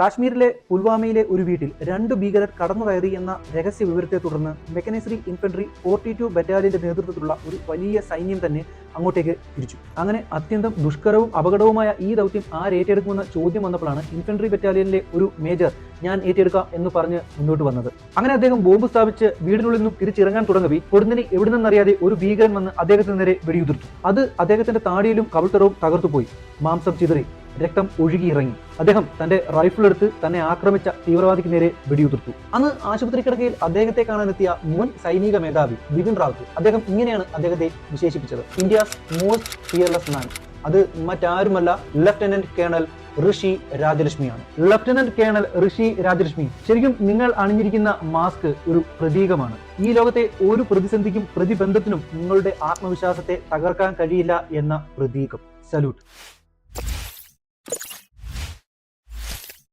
കാശ്മീരിലെ പുൽവാമയിലെ ഒരു വീട്ടിൽ രണ്ട് ഭീകരർ കടന്നു കയറി എന്ന രഹസ്യ വിവരത്തെ തുടർന്ന് മെക്കനൈസറി ഇൻഫൻട്രി ഫോർട്ടി ടു ബറ്റാലിയന്റെ നേതൃത്വത്തിലുള്ള ഒരു വലിയ സൈന്യം തന്നെ അങ്ങോട്ടേക്ക് തിരിച്ചു. അങ്ങനെ അത്യന്തം ദുഷ്കരവും അപകടവുമായ ഈ ദൗത്യം ആരേറ്റെടുക്കുമെന്ന ചോദ്യം വന്നപ്പോഴാണ് ഇൻഫൻട്രി ബറ്റാലിയനിലെ ഒരു മേജർ ഞാൻ ഏറ്റെടുക്കാം എന്ന് പറഞ്ഞ് മുന്നോട്ട് വന്നത്. അങ്ങനെ അദ്ദേഹം ബോംബ് സ്ഥാപിച്ച് വീടിനുള്ളിൽ നിന്നും തിരിച്ചിറങ്ങാൻ തുടങ്ങി കൊടുന്നിനെ എവിടെ നിന്നറിയാതെ ഒരു ഭീകരൻ വന്ന് അദ്ദേഹത്തിന് നേരെ വെടിയുതിർത്തു. അത് അദ്ദേഹത്തിന്റെ താടിയിലും കവിൾത്തറവും തകർത്തുപോയി. മാംസം ചിതറി. രക്തം ഒഴുകിയിറങ്ങി. അദ്ദേഹം തന്റെ റൈഫിൾ എടുത്ത് തന്നെ ആക്രമിച്ച തീവ്രവാദിക്ക് നേരെ വെടിയുതിർത്തു. അന്ന് ആശുപത്രി കിടക്കയിൽ അദ്ദേഹത്തെ കാണാനെത്തിയ മുൻ സൈനിക മേധാവി ബിപിൻ റാവത്ത് അദ്ദേഹം ഇങ്ങനെയാണ് അദ്ദേഹത്തെ വിശേഷിപ്പിച്ചത്. ഇന്ത്യസ് മോസ്റ്റ് ഫിയർലെസ് മാൻ അത് മറ്റാരുമല്ല ലഫ്റ്റനന്റ് കേണൽ ഋഷി രാജലക്ഷ്മിയാണ്. ലഫ്റ്റനന്റ് കേണൽ ഋഷി രാജലക്ഷ്മി ശരിക്കും നിങ്ങൾ അണിഞ്ഞിരിക്കുന്ന മാസ്ക് ഒരു പ്രതീകമാണ്. ഈ ലോകത്തെ ഒരു പ്രതിസന്ധിക്കും പ്രതിബന്ധത്തിനും നിങ്ങളുടെ ആത്മവിശ്വാസത്തെ തകർക്കാൻ കഴിയില്ല എന്ന പ്രതീകം. സല്യൂട്ട്